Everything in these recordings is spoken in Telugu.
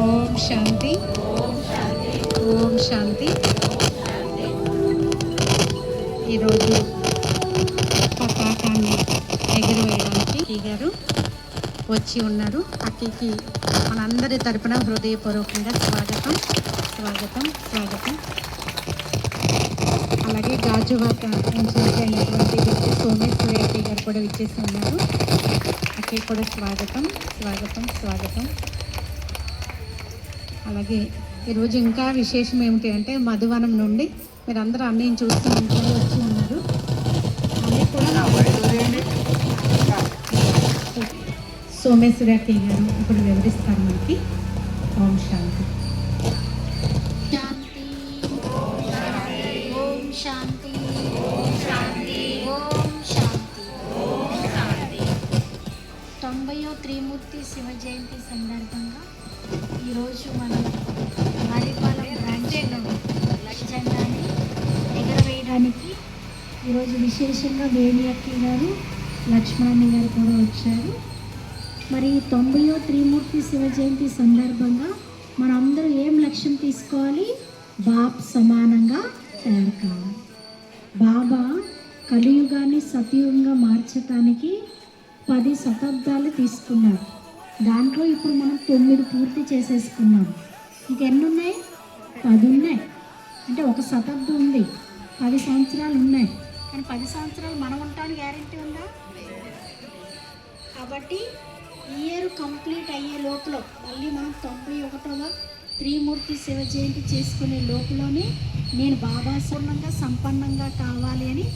ఓం శాంతి ఓం శాంతి ఈరోజు పతాకాన్ని ఎగిరివేయడానికి అక్కీ గారు వచ్చి ఉన్నారు. అక్కీకి మనందరి తరపున హృదయపూర్వకంగా స్వాగతం స్వాగతం స్వాగతం. అలాగే గాజువాక ఇన్ఛార్జ్ అయినటువంటి వ్యక్తి సోమేశ్వరి అక్కీ గారు కూడా విచ్చేసి ఉన్నారు. అక్కీ కూడా స్వాగతం స్వాగతం స్వాగతం. అలాగే ఈరోజు ఇంకా విశేషం ఏమిటి అంటే మధువనం నుండి మీరందరూ అన్నీ చూస్తూ ఉంటారు. సోమేశ్వరి అక్కయ్య గారు ఇప్పుడు వివరిస్తారు మనకి. ఓం శాంతి. శాంతి ఓం శాంతి ఓం శాంతి ఓం శాంతి ఓం శాంతి తొంభయో త్రిమూర్తి శివ జయంతి సందర్భంగా ఈరోజు మనం మారిపాలెం బ్రాంచ్లో ఈరోజు విశేషంగా వేణియక్కి గారు లక్ష్మణి గారు కూడా వచ్చారు. మరి తొంభయో త్రిమూర్తి శివ జయంతి సందర్భంగా మనందరూ ఏం లక్ష్యం తీసుకోవాలి? బాప్ సమానంగా తయారు కావాలి. బాబా కలియుగాన్ని సతయుగంగా మార్చటానికి పది శతాబ్దాలు తీసుకున్నారు. దాంట్లో ఇప్పుడు మనం తొమ్మిది పూర్తి చేసేసుకున్నాం. ఇంకెన్ని ఉన్నాయి పది ఉన్నాయి అంటే ఒక శతాబ్దం ఉంది. పది సంవత్సరాలు ఉన్నాయి. కానీ పది సంవత్సరాలు మనం ఉంటామని గ్యారంటీ ఉందా? కాబట్టి ఇయర్ కంప్లీట్ అయ్యే లోపల మళ్ళీ మనం తొంభై ఒకటవ త్రిమూర్తి శివ జయంతి చేసుకునే లోపలనే నేను బాబా పూర్ణంగా సంపన్నంగా కావాలి అని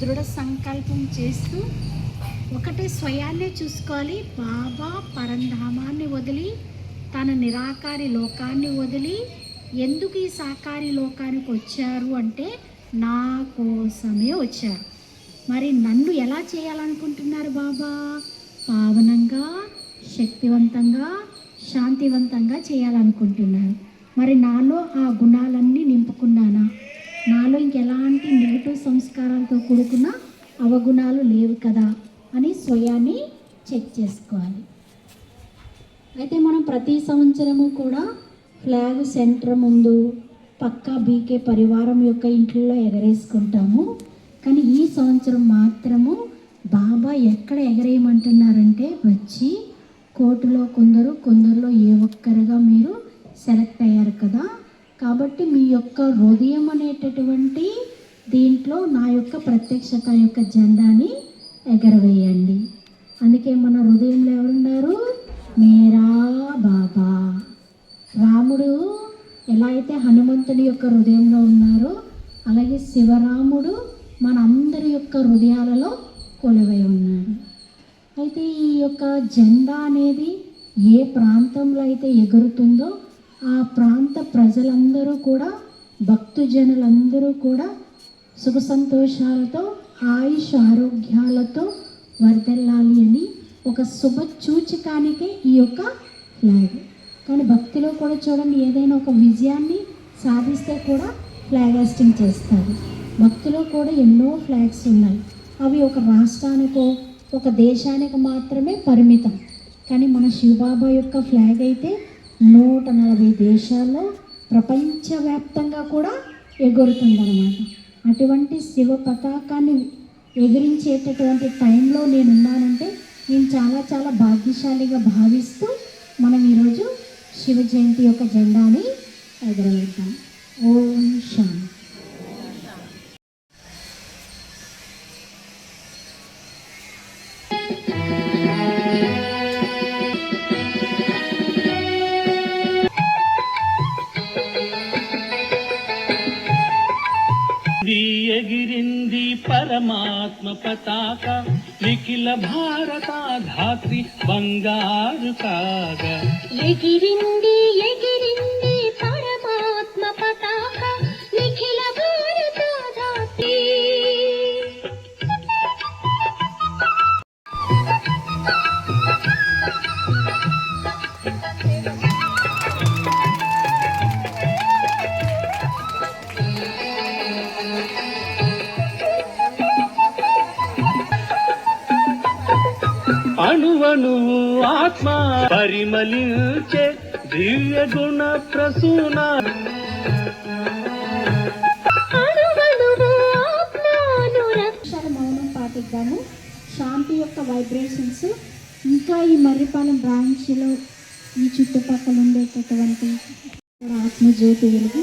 దృఢ సంకల్పం చేస్తూ ఒకటే స్వయాన్నే చూసుకోవాలి. బాబా పరంధామాన్ని వదిలి తన నిరాకారి లోకాన్ని వదిలి ఎందుకు ఈ సాకారి లోకానికి వచ్చారు అంటే నా కోసమే వచ్చారు. మరి నన్ను ఎలా చేయాలనుకుంటున్నారు బాబా? పావనంగా శక్తివంతంగా శాంతివంతంగా చేయాలనుకుంటున్నాను. మరి నాలో ఆ గుణాలన్నీ నింపుకున్నానా? నాలో ఇంకెలాంటి నెగిటివ్ సంస్కారాలతో కూడుకున్న అవగుణాలు లేవు కదా అని స్వయాన్ని చెక్ చేసుకోవాలి. అయితే మనం ప్రతి సంవత్సరము కూడా ఫ్లాగ్ సెంటర్ ముందు పక్కా బీకే పరివారం యొక్క ఇంట్లో ఎగరేసుకుంటాము. కానీ ఈ సంవత్సరం మాత్రము బాబా ఎక్కడ ఎగరేయమంటున్నారంటే వచ్చి కోర్టులో కొందరు కొందరులో ఏ ఒక్కరుగా మీరు సెలెక్ట్ అయ్యారు కదా. కాబట్టి మీ యొక్క హృదయం అనేటటువంటి దీంట్లో నా యొక్క ప్రత్యక్షత యొక్క జెండాని ఎగరవేయండి. అందుకే మన హృదయంలో ఎవరున్నారు మేరా బాబా రాముడు ఎలా అయితే భగవంతుని యొక్క హృదయంలో ఉన్నారో అలాగే శివరాముడు మన అందరి యొక్క హృదయాలలో కొలువై ఉన్నాడు. అయితే ఈ యొక్క జెండా అనేది ఏ ప్రాంతంలో అయితే ఎగురుతుందో ఆ ప్రాంత ప్రజలందరూ కూడా భక్తుజనులందరూ కూడా సుఖ సంతోషాలతో ఆయుష్ ఆరోగ్యాలతో వర్దెల్లాలి అని ఒక శుభ సూచకానికే ఈ యొక్క ఫ్లాగ్ కానీ భక్తిలో కూడా చూడండి ఏదైనా ఒక విజయాన్ని సాధిస్తే కూడా ఫ్లాగ్ హాస్టింగ్ చేస్తారు. భక్తిలో కూడా ఎన్నో ఫ్లాగ్స్ ఉన్నాయి. అవి ఒక రాష్ట్రానికో ఒక దేశానికి మాత్రమే పరిమితం. కానీ మన శివబాబా యొక్క ఫ్లాగ్ అయితే నూట నలభై దేశాల్లో ప్రపంచవ్యాప్తంగా కూడా ఎగురుతుందన్నమాట. అటువంటి శివ పతాకాన్ని ఎగిరించేటటువంటి టైంలో నేను ఉన్నానంటే నేను చాలా చాలా భాగ్యశాలిగా భావిస్తూ మనం ఈరోజు శివ జయంతి యొక్క జెండాని अग्रवाता ओम शांति परमात्म पताका निखिल भारता धात्री बंगार काग ये गिरिंदी ये गिरिंदी। తనువు ఆత్మ. పరిమళించే దివ్య గుణ ప్రసూన. మౌనం పాటిద్దాము. శాంతి యొక్క వైబ్రేషన్స్ ఇంకా ఈ మర్రిపాలెం బ్రాంచ్లో ఈ చుట్టుపక్కల ఉండేటటువంటి ఆత్మజ్యోతి వెలుగు.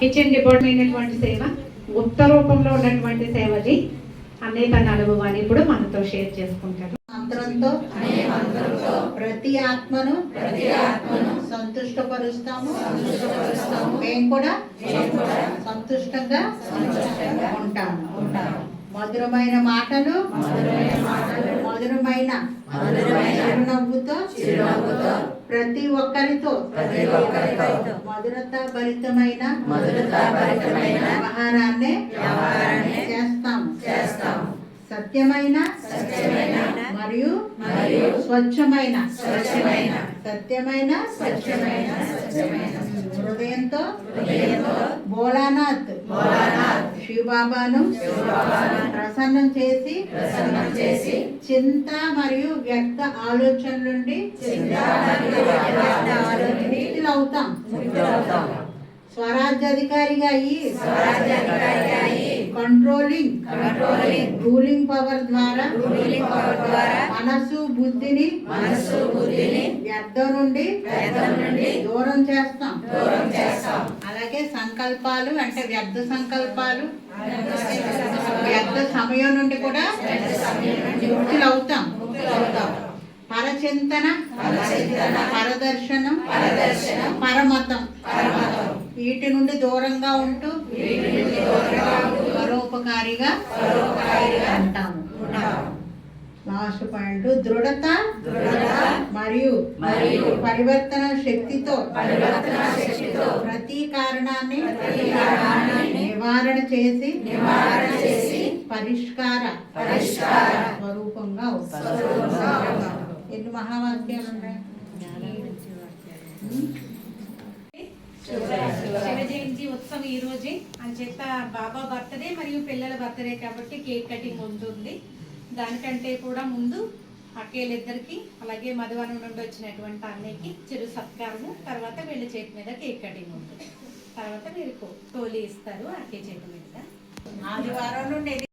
కిచెన్ డిపార్ట్మెంట్ అయినటువంటి సేవ గుప్త రూపంలో ఉన్నటువంటి సేవది అన్నయ్య తన అనుభవాన్ని ఇప్పుడు మనతో షేర్ చేసుకుంటారు. మంత్రంతో ప్రతి ఆత్మను ప్రతి ఆత్మను సంతుష్టపరుస్తాము. మేము కూడా సంతుష్టంగా ఉంటాము. మధురమైన మాటలు మధురమైన చిరునవ్వుతో ప్రతి ఒక్కరితో మధురత భరితమైన వ్యవహారాన్ని చేస్తాము సత్యమైన మరియు స్వచ్ఛమైన. సత్యమైన హృదయంతో భోలానాథ్ శివబాబాను ప్రసన్నం చేసి చింత మరియు వ్యక్త ఆలోచన నుండి ముక్తులవుతాం స్వరాజ్యాధికారిగా అయ్యి కంట్రోలింగ్ రూలింగ్ పవర్ ద్వారా మనసు బుద్ధిని మనసు బుద్ధిని వ్యర్థం నుండి దూరం చేస్తాం. అలాగే సంకల్పాలు అంటే వ్యర్థ సంకల్పాలు వ్యర్థ సమయం నుండి కూడా ముక్తులు అవుతాం పరచింతన పరదర్శనం పరమతం. వీటి నుండి దూరంగా ఉంటూ పరోపకారిగా ఉంటాము. లాస్ట్ పాయింట్ దృఢత మరియు పరివర్తన శక్తితో ప్రతి కారణాన్ని నివారణ చేసి పరిష్కార స్వరూపంగా ఎన్ని మహావాక్యాలు ఉన్నాయి? ఉత్సవం ఈ రోజే. అంచేత బాబా బర్త్డే మరియు పిల్లల బర్త్డే కాబట్టి కేక్ కటింగ్ ఉంటుంది. దానికంటే కూడా ముందు అక్కేళ్ళిద్దరికి అలాగే మధువనం నుండి వచ్చినటువంటి అన్నయ్యకి చిరు సత్కారము. తర్వాత వీళ్ళ చేతి మీద కేక్ కటింగ్ ఉంటుంది. తర్వాత మీరు కో- టోలీ ఇస్తారు అక్కే చేతి మీద. ఆదివారం నుండి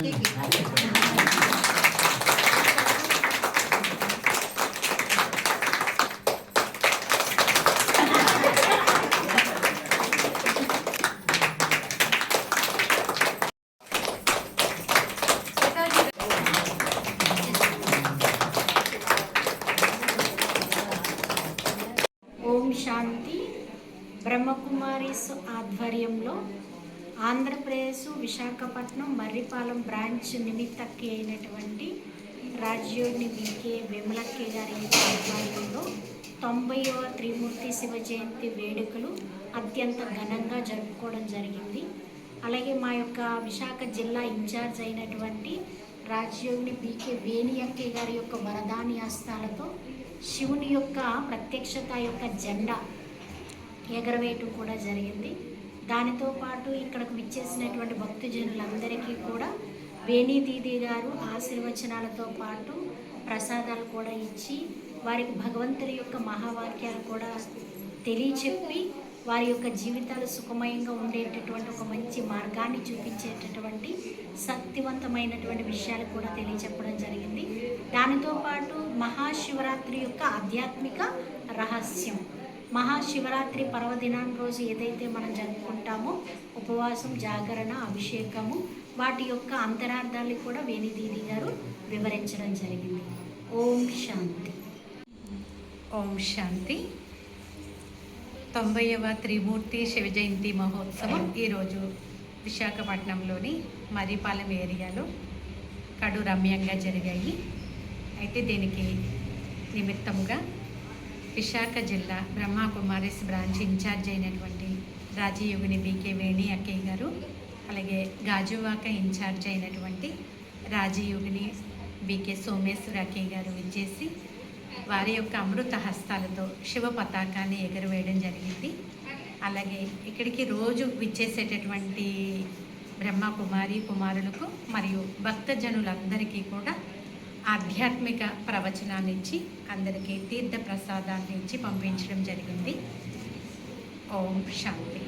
ఓం శాంతి. బ్రహ్మకుమారీస్ ఆధ్వర్యంలో ఆంధ్రప్రదేశ్ విశాఖపట్నం మర్రిపాలెం బ్రాంచ్ నిమిత్తకి అయినటువంటి రాజ్యోగిని వికే విమలక్కే గారి ఆధ్వర్యంలో తొంభైవ త్రిమూర్తి శివ జయంతి వేడుకలు అత్యంత ఘనంగా జరుపుకోవడం జరిగింది. అలాగే మా యొక్క విశాఖ జిల్లా ఇన్ఛార్జ్ అయినటువంటి రాజ్యోగిని బీకే వేణియక్కి గారి యొక్క వరదాని హస్తాలతో శివుని యొక్క ప్రత్యక్షత యొక్క జెండా ఎగరవేయటం కూడా జరిగింది. దానితో పాటు ఇక్కడకు విచ్చేసినటువంటి భక్తజనులందరికీ కూడా వేణి దీది గారు ఆశీర్వచనాలతో పాటు ప్రసాదాలు కూడా ఇచ్చి వారికి భగవంతుడి యొక్క మహావాక్యాలు కూడా తెలియచెప్పి వారి యొక్క జీవితాలు సుఖమయంగా ఉండేటటువంటి ఒక మంచి మార్గాన్ని చూపించేటటువంటి శక్తివంతమైనటువంటి విషయాలు కూడా తెలియచెప్పడం జరిగింది. దానితో పాటు మహాశివరాత్రి యొక్క ఆధ్యాత్మిక రహస్యం. మహాశివరాత్రి పర్వదినాన్ని రోజు ఏదైతే మనం జరుపుకుంటామో ఉపవాసం జాగరణ అభిషేకము వాటి యొక్క అంతరార్థాన్ని కూడా వేణిదీది గారు వివరించడం జరిగింది. ఓం శాంతి. ఓం శాంతి. తొంభైవ త్రిమూర్తి శివ జయంతి మహోత్సవం ఈరోజు విశాఖపట్నంలోని మరిపాలెం ఏరియాలో కడు రమ్యంగా జరిగాయి. అయితే దీనికి నిమిత్తముగా విశాఖ జిల్లా బ్రహ్మకుమారిస్ బ్రాంచ్ ఇన్ఛార్జ్ అయినటువంటి రాజయోగిని బీకే వేణి అక్కయ్య గారు అలాగే గాజువాక ఇన్ఛార్జ్ అయినటువంటి రాజయోగిని బీకే సోమేశ్వర అక్కయ్య గారు విచ్చేసి వారి యొక్క అమృత హస్తాలతో శివ పతాకాన్ని ఎగురవేయడం జరిగింది. అలాగే ఇక్కడికి రోజు విచ్చేసేటటువంటి బ్రహ్మ కుమారి కుమారులకు మరియు భక్తజనులందరికీ కూడా ఆధ్యాత్మిక ప్రవచనాన్ని ఇచ్చి అందరికీ తీర్థ ప్రసాదాన్ని ఇచ్చి పంపించడం జరిగింది. ఓం శాంతి.